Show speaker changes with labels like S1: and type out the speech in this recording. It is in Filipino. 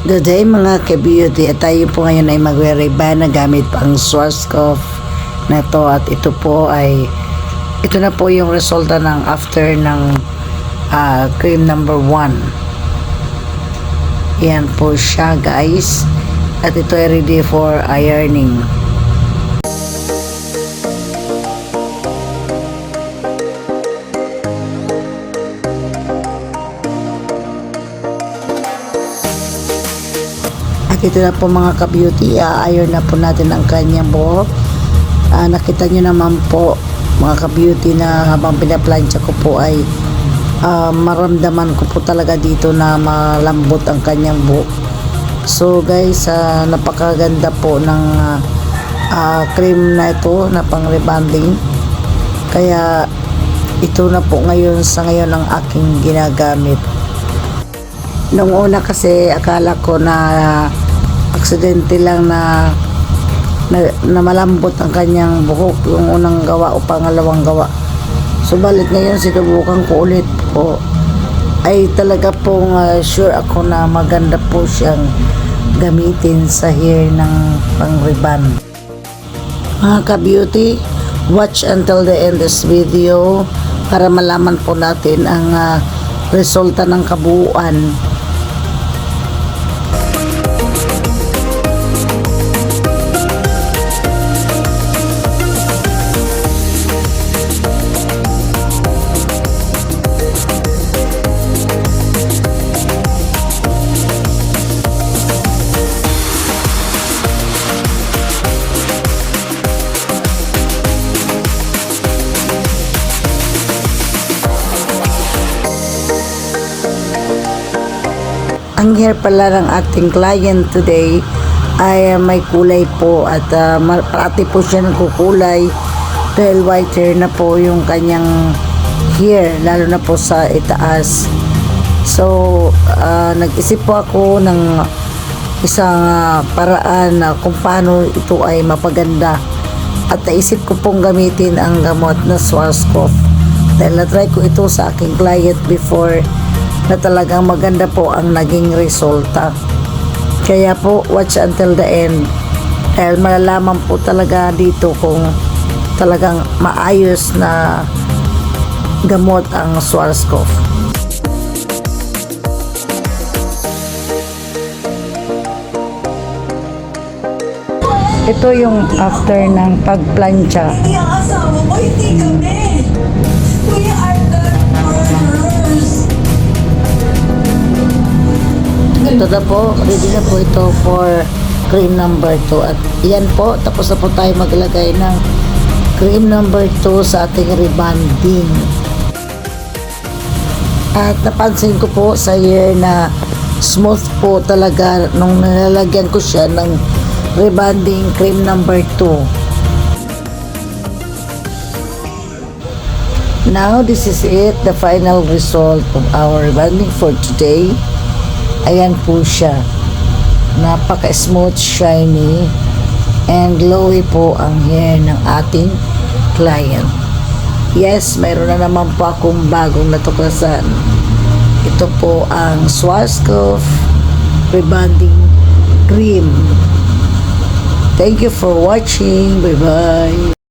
S1: Good day mga ka-beauty at tayo po ngayon ay magre-reban na gamit ang Schwarzkopf na to. At ito po ay ito na po yung resulta ng after ng ah, cream number 1 yan po siya guys. At ito ay ready for ironing At ito na po mga ka-beauty, aayon na po natin ang kanyang buhok. Ah, nakita nyo naman po mga ka-beauty na habang pinaplansya ko po ay ah, maramdaman ko po talaga dito na malambot ang kanyang buhok. So guys, ah, napakaganda po ng ah, ah, cream na ito na pang rebonding. Kaya ito na po ngayon sa ngayon ang aking ginagamit. Nung una kasi akala ko na aksidente lang na, na na malambot ang kanyang buhok yung unang gawa o pangalawang gawa. Subalit ngayon sinubukan ko ulit po ay talaga pong ah, sure ako na maganda po siyang gamitin sa hair ng pang-ribbon. Mga ka-beauty, watch until the end this video para malaman po natin ang ah, resulta ng kabuuan Ang hair pala ng ating client today ay uh, may kulay po at uh, parati po siya nagkukulay dahil white hair na po yung kanyang hair lalo na po sa itaas. So, uh, nag-isip po ako ng isang uh, paraan na kung paano ito ay mapaganda. At naisip ko pong gamitin ang gamot na Schwarzkopf. Dahil na-try ko ito sa aking client before na talagang maganda po ang naging resulta. Kaya po, watch until the end. Dahil malalaman po talaga dito kung talagang maayos na gamot ang Schwarzkopf. Ito yung after ng pagplancha. Ito na po, ready na po ito for cream number 2. At yan po, tapos na po tayo maglagay ng cream number 2 sa ating rebonding. At napansin ko po sa year na smooth po talaga nung nilalagyan ko siya ng rebonding cream number 2. Now, this is it, the final result of our rebonding for today. Ayan po siya. Napaka-smooth, shiny, and glowy po ang hair ng ating client. Yes, mayroon na naman po akong bagong natuklasan. Ito po ang Schwarzkopf Rebonding Cream. Thank you for watching. Bye-bye.